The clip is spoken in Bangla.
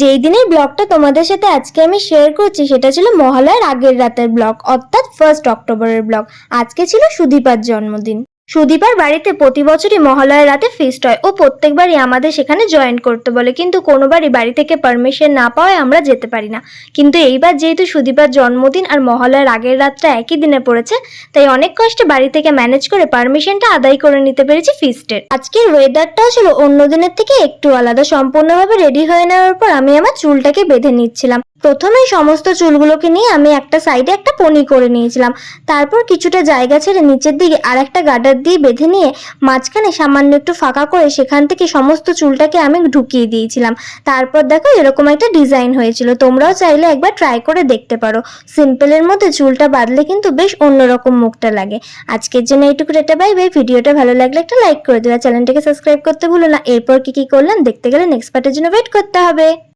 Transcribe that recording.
যেই দিনের ব্লগটা তোমাদের সাথে আজকে আমি শেয়ার করছি, সেটা ছিল মহালয়ার আগের রাতের ব্লগ, অর্থাৎ ফার্স্ট অক্টোবরের ব্লগ। আজকে ছিল সুদীপার জন্মদিন। সুদীপার বাড়িতে প্রতি বছরই মহালয়ার রাতে ফিস্ট হয় ও প্রত্যেকবারই আমাদের সেখানে জয়েন করতে বলে। কিন্তু কোনোবারই বাড়ি থেকে পারমিশন না পাওয়ায় আমরা যেতে পারি না। কিন্তু এইবার যেহেতু সুদীপার জন্মদিন আর মহালয়ার আগের রাতটা একই দিনে পড়েছে, তাই অনেক কষ্টে বাড়ি থেকে ম্যানেজ করে পারমিশনটা আদায় করে নিতে পেরেছি ফিস্টের আজকের ওয়েদারটাও ছিল অন্য দিনের থেকে একটু আলাদা। সম্পূর্ণভাবে রেডি হয়ে নেওয়ার পর আমি আমার চুলটাকে বেঁধে নিচ্ছিলাম। প্রথমেই সমস্ত চুলগুলোকে নিয়ে আমি একটা সাইডে একটা পনি করে নিয়েছিলাম। তারপর কিছুটা জায়গা ছেড়ে নিচের দিকে আর একটা গার্ডার দিয়ে বেঁধে নিয়ে মাঝখানে সামান্য একটু ফাঁকা করে সেখান থেকে সমস্ত চুলটাকে আমি ঢুকিয়ে দিয়েছিলাম। তারপর দেখো এরকম একটা ডিজাইন হয়েছিল। তোমরাও চাইলে একবার ট্রাই করে দেখতে পারো। সিম্পলের মধ্যে চুলটা বাঁধলে কিন্তু বেশ অন্যরকম মুখটা লাগে। আজকের জন্য এইটুকু রেটে বাই বাই ভিডিওটা ভালো লাগলে একটা লাইক করে দেওয়া চ্যানেলটাকে সাবস্ক্রাইব করতে ভুলো না। এরপর কি কি করলাম দেখতে গেলে নেক্সট পার্টের জন্য ওয়েট করতে হবে।